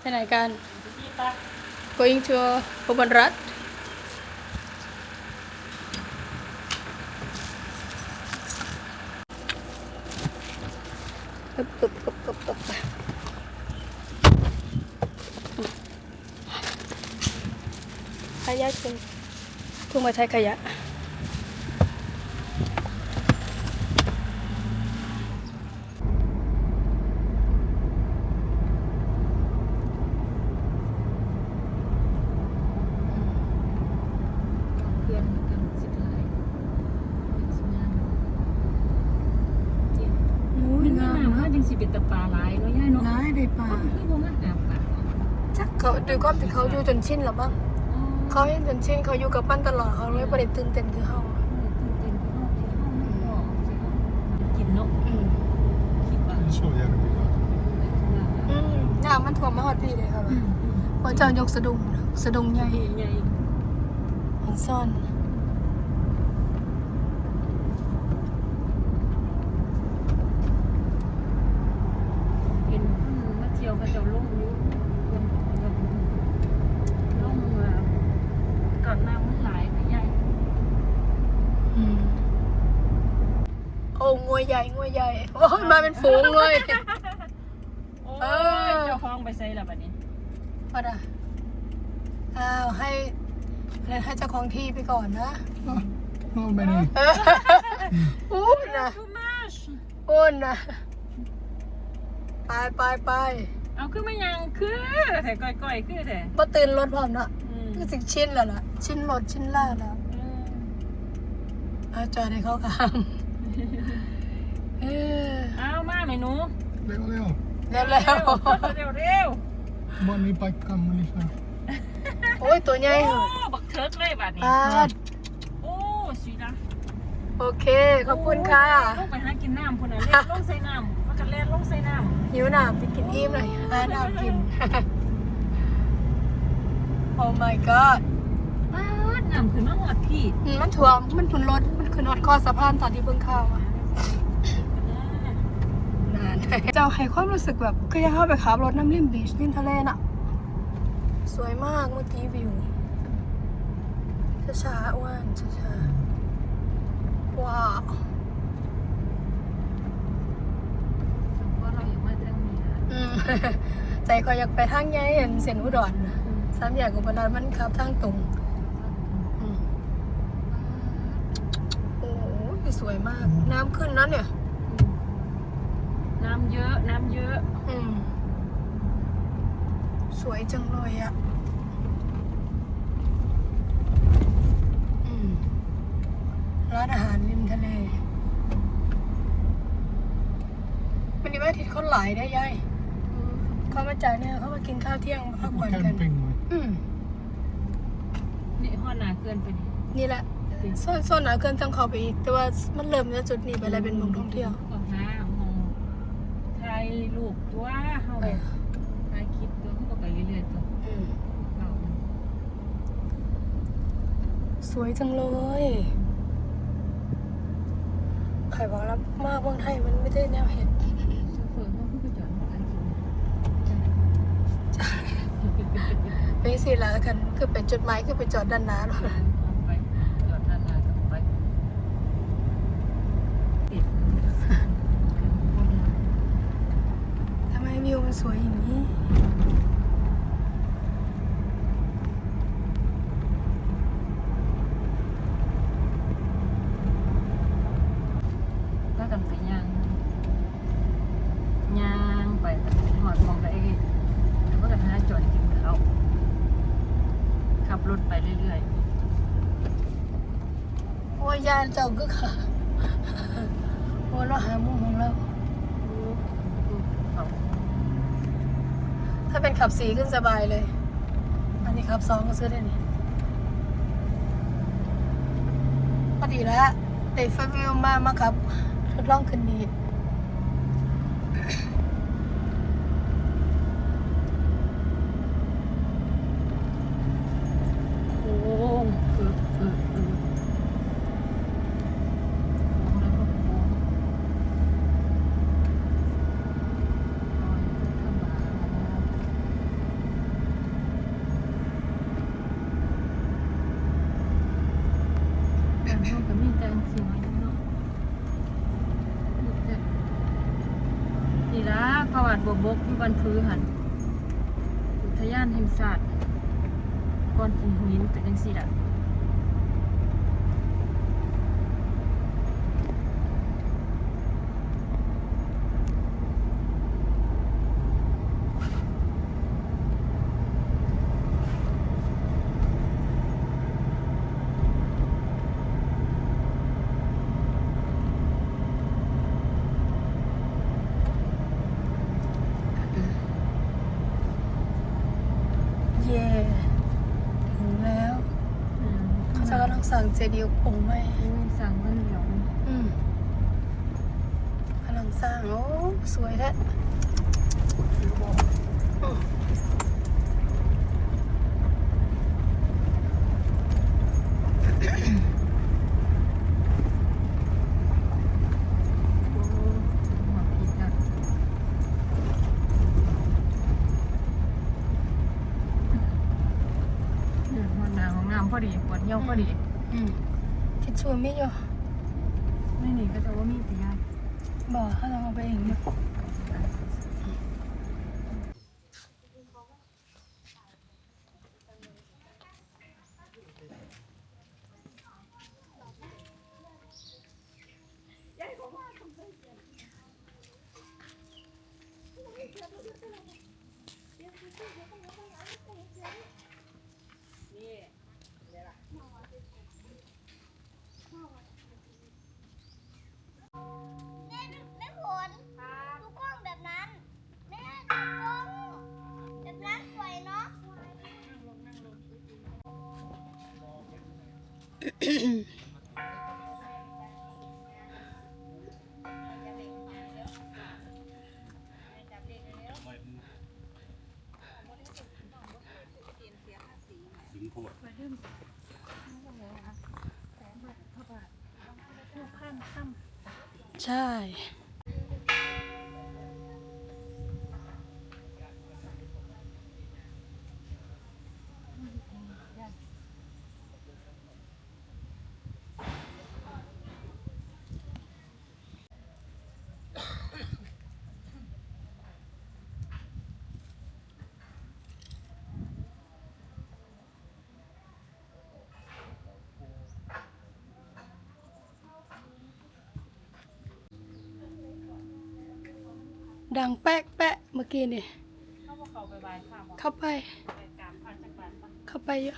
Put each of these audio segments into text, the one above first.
ไปไหนกัน going to Poban Rat ปึ๊บกบกบกบปึ๊บขยะถุงถุงมาใช้ขยะ เพื่อนกันสิบลายสิบงานจริง อุ้ย นี่ งางาม ม มากจริงสิ เป็นตะปลาหลายเนาะย่ายเนาะร้ายได้ป่าคือบ่มาอาบปากจักเขาดูความที่เขาอยู่จนชินแล้วบ้างเขาเห็นจนชินเขาอยู่กับปั้นตลอดเขาเลยประเด็นตื่นเต้นคือเขาตื่นเต้นคือเฮาที่เฮาไม่บอกสิเฮากินเนาะอืมคิดว่า Så jävla mycket. อืมน้ำมันถ่วมมาหอดพี่เลยค่ะอืมว่าเจ้ายกสะดุ้งสะดุ้งใหญ่ใหญ่มันซ่อน เห็นมาเที่ยวเขาเจ้าลงอยู่ลงมาก่อนน้ำมันหลายไปใหญ่ อืมโอ้งวย ใหญ่งวยใหญ่โอ้ยมาเป็นฝูงเลยโอ้เออยเจ้าของไปใส่ละบัดนี้พอดะอ้าวให้อะไรให้เจ้าของที่ไปก่อนนะ Ja, no, men det- เอออู้นะ too much อู้นะไปไปไปเอาขึ้นมายังคือแต่ก้อยๆคือแต่บ่ตื่นรถพร้อมเนาะอืมคือสิชินแล้วล่ะ ชินรถชินล่าแล้วอืมเอาจอดให้เขาข้าม เออเอามาไหมหนู det var det. แล้วแล้ว เร็วเร็ว Bara ni packar med liksom. โอ้ยตัวใหญ่โอ้เหรอบักเทิร์กเลยบัดนี้ ปาดโอ้สวยนะโอเค ขอบคุณค่ะลงไปหากินน้ำพุ่นน่ะเล่นลงใส่น้ำพักกันเล่นลงใส่น้หิวน้ำไปกินอิ่มหน่อยหาน้ำกิน โอ้ my god ำป้าดน้ำขึ้นมาหอดพี่ อืมมันถ่วมมันทุนรถ มันขึ้นรถคอสะพานตอนที่เพิ่งเข้าอะ นานเจ้าให้ความรู้สึกแบบก็ยังเข้าไปขับรถน้ำริมบีชริมทะเลน่ะ สวยมากเมื่อกี้วิวช้าๆอ้วนช้าๆว้าวเพราะเราอยากมาทางนี้นะอืมใจคอยอยากไปทางใหญ่เห็นเส้นอุดรนะสามอย่างกับบันดาลมันขับทางตรงอืมโอ้ยสวยมาก น้ำขึ้นนะเนี่ย น้ำเยอะ น้ำเยอะ อืม สวยจังเลยอะอืม ร้านอาหารริมทะเล มันนี้ว่าอาทิตย์คนหลายได้ยายเขามาจากเนี่ยเขามากินข้าวเที่ยงมาพักผ่อนกัน Camping. อืม นี่หอดหนาเกินไปนี่นี่แหละโซนโซนหนาเกินจังเขาไปอีก แต่ว่ามันเริ่มจากจุดนี้ไปแล้วเป็นเมืองท่องเที่ยวก็หาห้องถ่าย รูปตัวเฮาเออถ่ายคลิปตัวเขาก็ไปเรื่อยๆตัวอืมเราสวยจังเลยใครบอกแล้วมาเมืองไทยมันไม่ได้แนวเห็ดโชเฟอร์เขาเพิ่งไปจอดมาถ่ายคลิปไปสิละกัน คือเป็นจุดหมายคือไปจอดด้านหน้าแล้ว เอาไปจอดด้านหน้ากันไปปิด ทำไมวิวมัน สวยอย่างนี้ก็กันไปย่างย่างไปหอดมองได้แล้วก็กันหาจอดกินข้าวขับรถไปเรื่อยโอ้ยยานเจ้าก็ค่ะโอ้ยเราหามุมของเราๆเขา ถ้าเป็นขับสีขึ้นสบายเลย อันนี้ขับสองก็ซื้อได้นี่พอดีแล้วเด็กฟวิวมามาครับทดลองขึ้นดี โค้งฝึกฝึกฝึกโค้งแล้วก็โค้งลอยขึ้นข้างบน พระวาดบวบกอยู่บันพื้หันอุทยานแห่งชาติก้อนหินหินเป็นจังซี่ล่ะ เย่ถึงแล้ว อืม เขาจะกำลังสั่งเจดีย์องค์ใหม่โอ้ยสั่งมันเหลียวอืมกำลังสร้าง โอ้ สวยแท้อืมโอ้หัวผิดอะอืมหัวหน้าของน้ำพอดีปวดเยี่ยวพอดี อืมทิชชู่ไม่อยู่ไม่หนีก็จะว่ามีแต่ยายบอกให้เราเอาไปเอง อยู่ใช่ ดังแป๊กแป๊ะเมื่อกี้นี่ เขาบอกเขาไปบายค่ะบอกเข้าไปไปกราบพระจักรบาลปะเข้าไปเย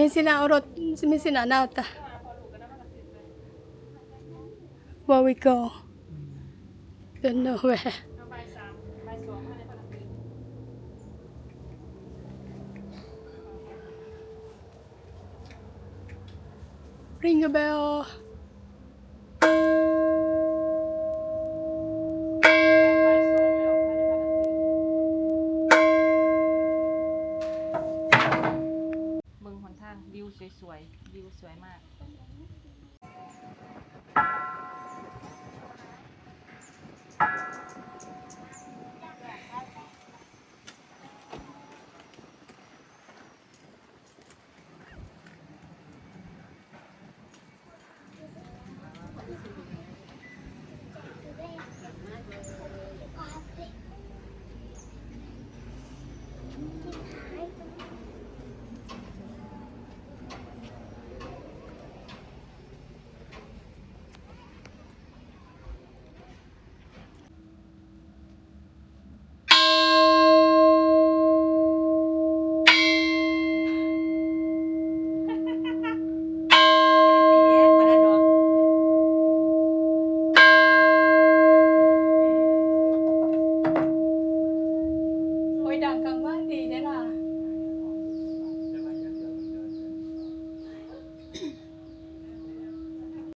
อะ Messina orot Messina nauta ah. Where we go? Don't know where. Ring a bell สวยวิวสวยมาก